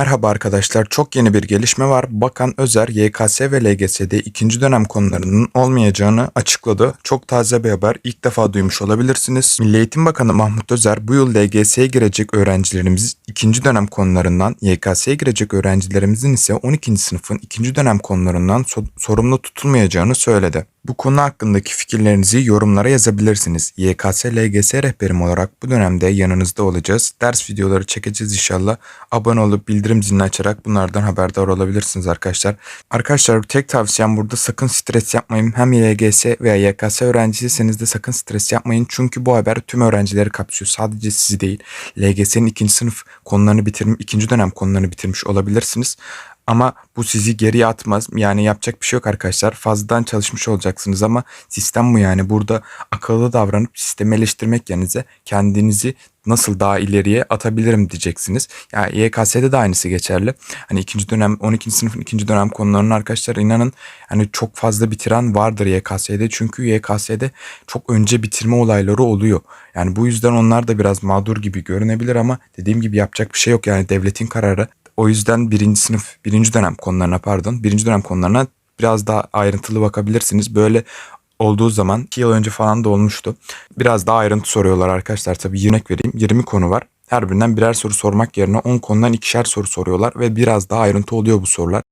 Merhaba arkadaşlar. Çok yeni bir gelişme var. Bakan Özer YKS ve LGS'de ikinci dönem konularının olmayacağını açıkladı. Çok taze bir haber. İlk defa duymuş olabilirsiniz. Milli Eğitim Bakanı Mahmut Özer bu yıl LGS'ye girecek öğrencilerimiz ikinci dönem konularından, YKS'ye girecek öğrencilerimizin ise 12. sınıfın ikinci dönem konularından so- sorumlu tutulmayacağını söyledi. Bu konu hakkındaki fikirlerinizi yorumlara yazabilirsiniz. YKS LGS rehberim olarak bu dönemde yanınızda olacağız. Ders videoları çekeceğiz inşallah. Abone olup bildirim zilini açarak bunlardan haberdar olabilirsiniz arkadaşlar. Arkadaşlar tek tavsiyem burada sakın stres yapmayın. Hem YGS veya YKS öğrencisiyseniz de sakın stres yapmayın. Çünkü bu haber tüm öğrencileri kapsıyor. Sadece sizi değil. LGS'nin ikinci sınıf konularını bitirmiş, ikinci dönem konularını bitirmiş olabilirsiniz. Ama bu sizi geriye atmaz. Yani yapacak bir şey yok arkadaşlar. Fazladan çalışmış olacaksınız ama sistem bu yani. Burada akıllı davranıp sistemi eleştirmek yerinize kendinizi nasıl daha ileriye atabilirim diyeceksiniz. Yani YKS'de de aynısı geçerli. Hani ikinci dönem 12. sınıfın ikinci dönem konularını arkadaşlar inanın hani çok fazla bitiren vardır YKS'de. Çünkü YKS'de çok önce bitirme olayları oluyor. Yani bu yüzden onlar da biraz mağdur gibi görünebilir ama dediğim gibi yapacak bir şey yok. Yani devletin kararı. O yüzden birinci sınıf, birinci dönem konularına pardon, birinci dönem konularına biraz daha ayrıntılı bakabilirsiniz. Böyle olduğu zaman 2 yıl önce falan da olmuştu. Biraz daha ayrıntı soruyorlar arkadaşlar. Tabii örnek vereyim. 20 konu var. Her birinden birer soru sormak yerine 10 konudan ikişer soru soruyorlar ve biraz daha ayrıntı oluyor bu sorular.